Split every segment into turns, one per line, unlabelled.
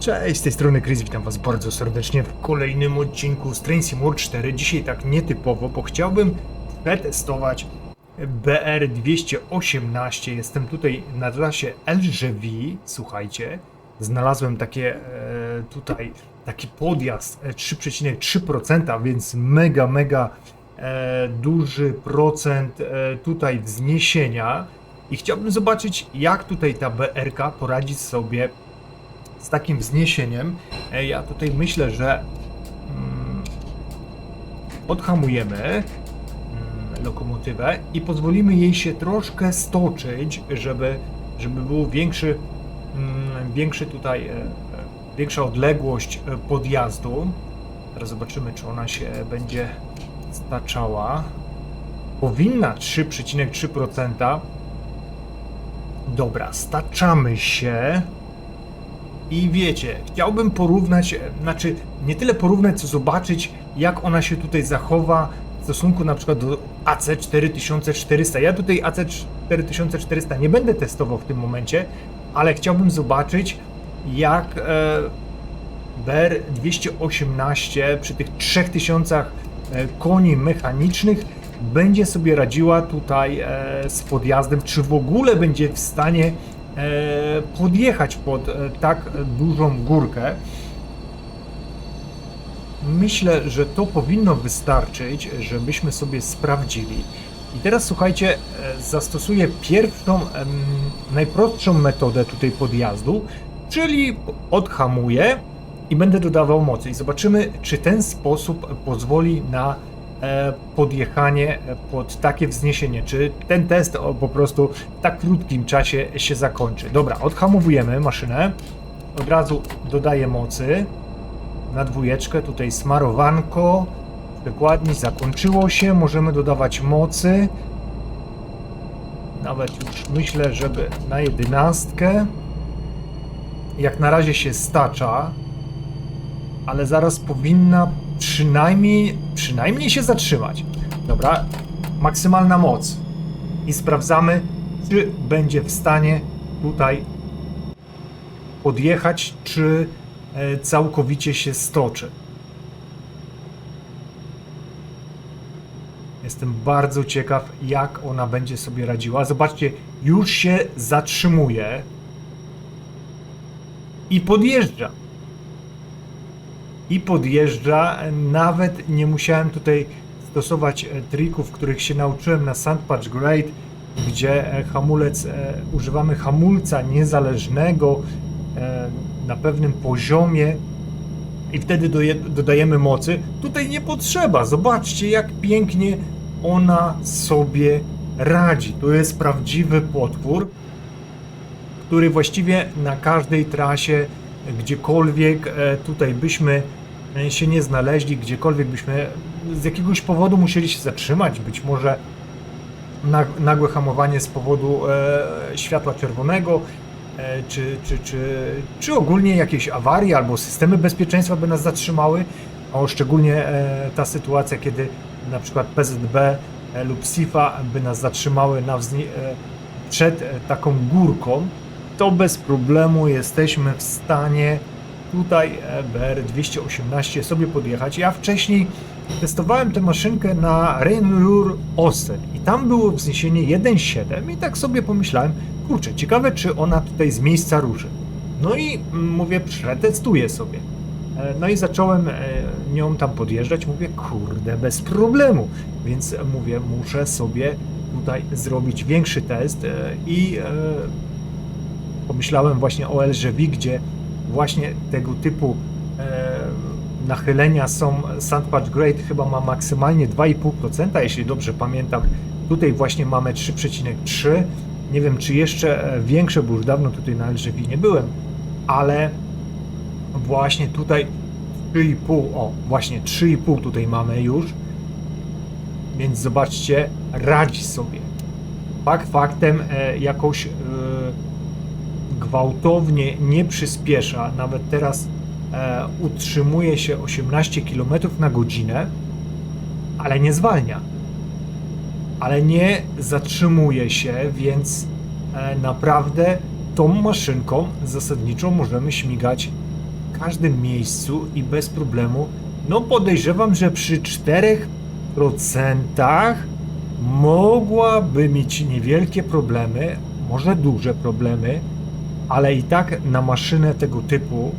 Cześć, z tej strony Chris, witam was bardzo serdecznie w kolejnym odcinku z Train Simulator 4. Dzisiaj tak nietypowo, bo chciałbym przetestować BR218. Jestem tutaj na trasie LGV, słuchajcie. Znalazłem takie e, tutaj taki podjazd e, 3,3%, więc mega, mega e, duży procent e, tutaj wzniesienia. I chciałbym zobaczyć, jak tutaj ta BRK poradzi sobie z takim wzniesieniem. E, Ja tutaj myślę, że mm, odhamujemy mm, lokomotywę i pozwolimy jej się troszkę stoczyć, żeby, żeby był większy, mm, większy tutaj, e, e, większa odległość podjazdu. Teraz zobaczymy, czy ona się będzie staczała. Powinna 3,3%. Dobra, staczamy się. I wiecie, chciałbym porównać, e, znaczy nie tyle porównać, co zobaczyć, jak ona się tutaj zachowa w stosunku na przykład do AC4400. Ja tutaj AC4400 nie będę testował w tym momencie, ale chciałbym zobaczyć, jak e, BR218 przy tych 3000 e, koni mechanicznych będzie sobie radziła tutaj e, z podjazdem, czy w ogóle będzie w stanie podjechać pod e, tak dużą górkę. Myślę, że to powinno wystarczyć, żebyśmy sobie sprawdzili. I teraz słuchajcie, e, zastosuję pierwszą, najprostszą metodę tutaj podjazdu, czyli odhamuję i będę dodawał mocy. I zobaczymy, czy ten sposób pozwoli na e, podjechanie pod takie wzniesienie, czy ten test po prostu w tak krótkim czasie się zakończy. Dobra, odhamowujemy maszynę, od razu dodaję mocy na dwójeczkę, tutaj smarowanko, dokładnie zakończyło się, możemy dodawać mocy, nawet już myślę, żeby na jedenastkę, jak na razie się stacza, ale zaraz powinna przynajmniej, przynajmniej się zatrzymać. Dobra, maksymalna moc. I sprawdzamy, czy będzie w stanie tutaj podjechać, czy e, całkowicie się stoczy. Jestem bardzo ciekaw, jak ona będzie sobie radziła. Zobaczcie, już się zatrzymuje i podjeżdża i podjeżdża. Nawet nie musiałem tutaj stosować e, trików, których się nauczyłem na Sandpatch Grade, gdzie e, hamulec, e, używamy hamulca niezależnego na pewnym poziomie i wtedy dodajemy mocy. Tutaj nie potrzeba. Zobaczcie, jak pięknie ona sobie radzi. To jest prawdziwy potwór, który właściwie na każdej trasie, gdziekolwiek tutaj byśmy się nie znaleźli, gdziekolwiek byśmy z jakiegoś powodu musieli się zatrzymać, być może nag- nagłe hamowanie z powodu e, światła czerwonego, e, czy, czy, czy, czy ogólnie jakieś awarie albo systemy bezpieczeństwa by nas zatrzymały, o szczególnie e, ta sytuacja, kiedy na przykład PZB e, lub SIFA by nas zatrzymały na e, przed e, taką górką, to bez problemu jesteśmy w stanie tutaj e, BR218 sobie podjechać. Ja wcześniej testowałem tę maszynkę na Rennur Osten i tam było wzniesienie 1.7 i tak sobie pomyślałem, kurczę, ciekawe czy ona tutaj z miejsca ruszy. No i mm, mówię, przetestuję sobie. E, No i zacząłem e, nią tam podjeżdżać, mówię, kurde, bez problemu. Więc mówię, muszę sobie tutaj zrobić większy test i pomyślałem właśnie o LGV, gdzie właśnie tego typu e, nachylenia są. Sandpatch Grade chyba ma maksymalnie 2,5%, jeśli dobrze pamiętam. Tutaj właśnie mamy 3,3. Nie wiem, czy jeszcze e, większe, bo już dawno tutaj na LGV nie byłem, ale właśnie tutaj 3,5, o właśnie 3,5 tutaj mamy już. Więc zobaczcie, radzi sobie. Fakt faktem e, jakoś e, gwałtownie nie przyspiesza. Nawet teraz e, utrzymuje się 18 km na godzinę, ale nie zwalnia. Ale nie zatrzymuje się, więc e, naprawdę tą maszynką zasadniczo możemy śmigać każdym miejscu i bez problemu. No podejrzewam, że przy 4% mogłaby mieć niewielkie problemy, może duże problemy, ale i tak na maszynę tego typu,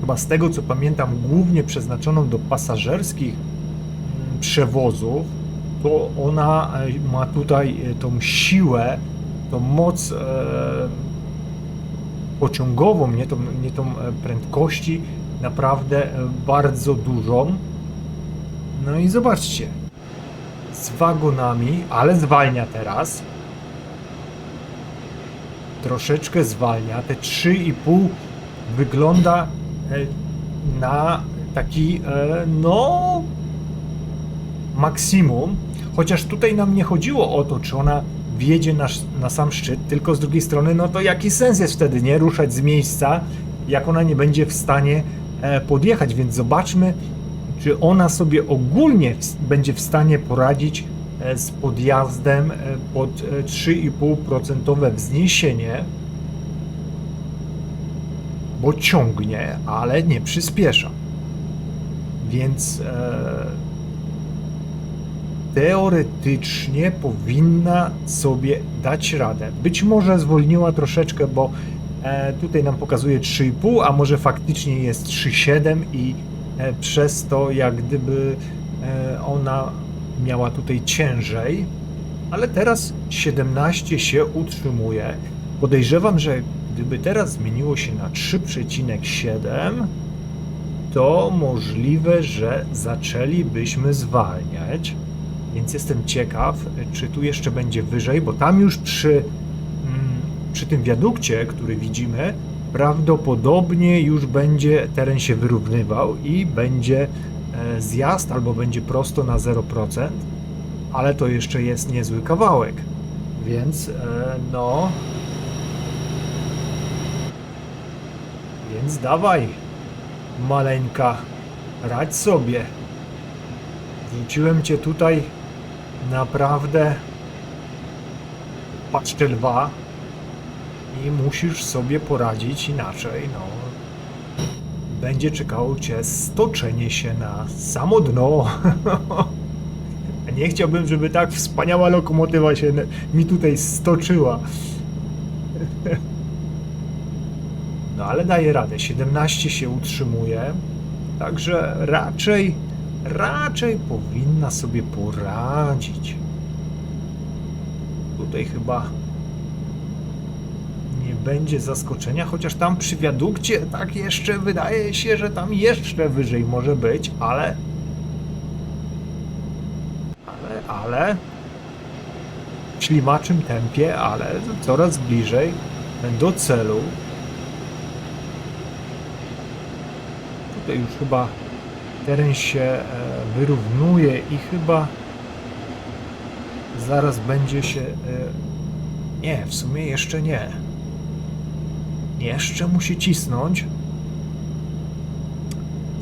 chyba z tego co pamiętam, głównie przeznaczoną do pasażerskich mm, przewozów, to ona e, ma tutaj e, tą siłę, tą moc e, pociągową, nie tą, nie tą prędkości, naprawdę bardzo dużą. No i zobaczcie, z wagonami, ale zwalnia teraz. Troszeczkę zwalnia. Te 3,5 wygląda e, na taki, e, no, maksimum. Chociaż tutaj nam nie chodziło o to, czy ona wjedzie na, na sam szczyt, tylko z drugiej strony, no to jaki sens jest wtedy, nie? Ruszać z miejsca, jak ona nie będzie w stanie e, podjechać, więc zobaczmy, czy ona sobie ogólnie będzie w stanie poradzić z podjazdem e, pod e, 3,5% wzniesienie, bo ciągnie, ale nie przyspiesza. Więc e, teoretycznie powinna sobie dać radę. Być może zwolniła troszeczkę, bo e, tutaj nam pokazuje 3,5, a może faktycznie jest 3,7 i e, przez to jak gdyby e, ona miała tutaj ciężej, ale teraz 17 się utrzymuje. Podejrzewam, że gdyby teraz zmieniło się na 3,7, to możliwe, że zaczęlibyśmy zwalniać. Więc jestem ciekaw, czy tu jeszcze będzie wyżej, bo tam już przy, mm, przy tym wiadukcie, który widzimy, prawdopodobnie już będzie teren się wyrównywał i będzie zjazd albo będzie prosto na 0%, ale to jeszcze jest niezły kawałek. Więc e, no. Więc dawaj, maleńka, radź sobie. Wrzuciłem cię tutaj naprawdę paczkę lwa i musisz sobie poradzić inaczej, no. Będzie czekało cię stoczenie się na samo dno. Nie chciałbym, żeby tak wspaniała lokomotywa się mi tutaj stoczyła. No ale daje radę. 17 się utrzymuje. Także raczej, raczej powinna sobie poradzić. Tutaj chyba nie będzie zaskoczenia, chociaż tam przy wiadukcie tak jeszcze wydaje się, że tam jeszcze wyżej może być, ale ale, ale w ślimaczym tempie, ale coraz bliżej do celu. Tutaj już chyba teren się e, wyrównuje i chyba zaraz będzie się. e, Nie, w sumie jeszcze nie. Jeszcze musi cisnąć.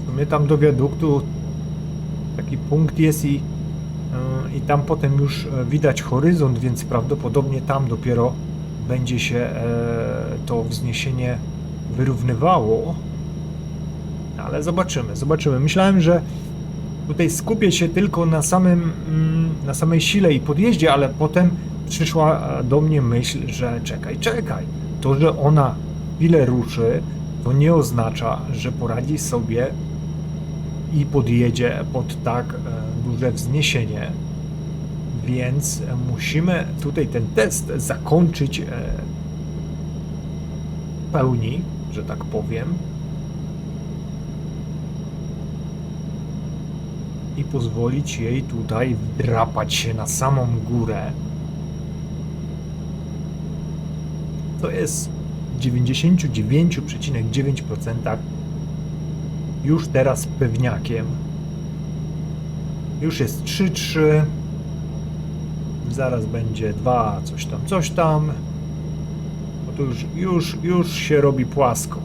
Sumie tam do wiaduktu taki punkt jest i, e, i tam potem już e, widać horyzont, więc prawdopodobnie tam dopiero będzie się e, to wzniesienie wyrównywało. Ale zobaczymy, zobaczymy. Myślałem, że tutaj skupię się tylko na samym, mm, na samej sile i podjeździe, ale potem przyszła do mnie myśl, że czekaj, czekaj. To, że ona chwilę ruszy, to nie oznacza, że poradzi sobie i podjedzie pod tak e, duże wzniesienie. Więc musimy tutaj ten test zakończyć e, w pełni, że tak powiem. i pozwolić jej tutaj wdrapać się na samą górę. To jest 99,9% już teraz pewniakiem. Już jest 3-3. Zaraz będzie 2, coś tam, coś tam. No to już, już, się robi płasko.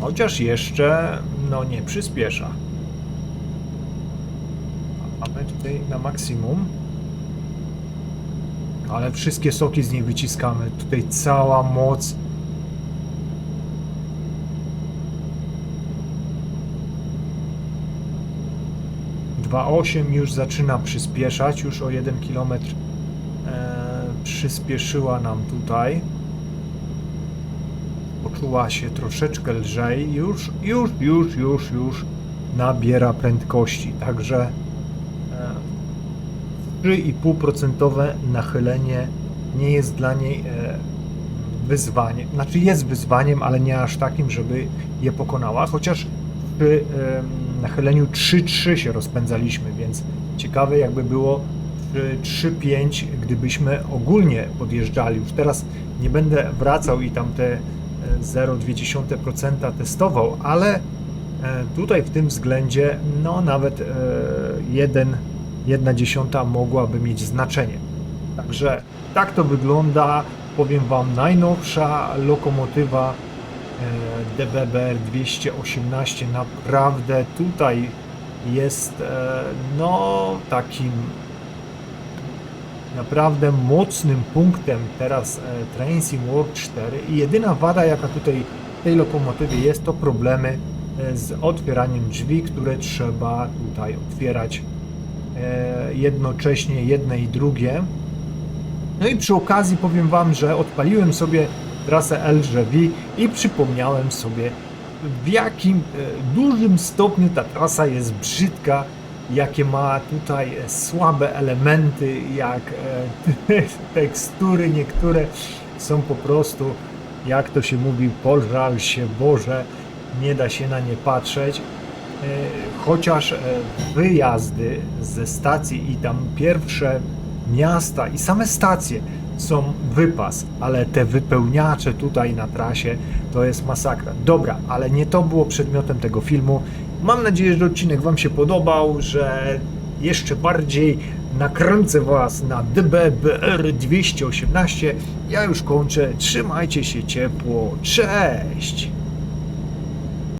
Chociaż jeszcze, no nie przyspiesza. Mamy tutaj na maksimum ale wszystkie soki z niej wyciskamy. Tutaj cała moc. Dwa osiem już zaczyna przyspieszać, już o jeden kilometr e, przyspieszyła nam tutaj. Poczuła się troszeczkę lżej, już, już, już, już, już nabiera prędkości. Także 3,5% nachylenie nie jest dla niej e, wyzwaniem. Znaczy jest wyzwaniem, ale nie aż takim, żeby je pokonała, chociaż przy nachyleniu 3-3 się rozpędzaliśmy, więc ciekawe jakby było przy 3-5, gdybyśmy ogólnie podjeżdżali. Już teraz nie będę wracał i tam te e, 0,2% testował, ale e, tutaj w tym względzie no nawet e, 1, 1 dziesiąta mogłaby mieć znaczenie. Także tak to wygląda. Powiem Wam, najnowsza lokomotywa e, DBBR 218 naprawdę tutaj jest e, no takim naprawdę mocnym punktem teraz e, Trainsing World 4 i jedyna wada jaka tutaj tej lokomotywie jest to problemy z otwieraniem drzwi, które trzeba tutaj otwierać jednocześnie jedne i drugie. No i przy okazji powiem Wam, że odpaliłem sobie trasę LGV i przypomniałem sobie w jakim e, dużym stopniu ta trasa jest brzydka, jakie ma tutaj e, słabe elementy, jak e, tekstury niektóre są po prostu, jak to się mówi, pożal się Boże, nie da się na nie patrzeć. E, Chociaż e, wyjazdy ze stacji i tam pierwsze miasta i same stacje są wypas, ale te wypełniacze tutaj na trasie to jest masakra. Dobra, ale nie to było przedmiotem tego filmu. Mam nadzieję, że odcinek Wam się podobał, że jeszcze bardziej nakręcę Was na DBBR 218. Ja już kończę. Trzymajcie się ciepło. Cześć!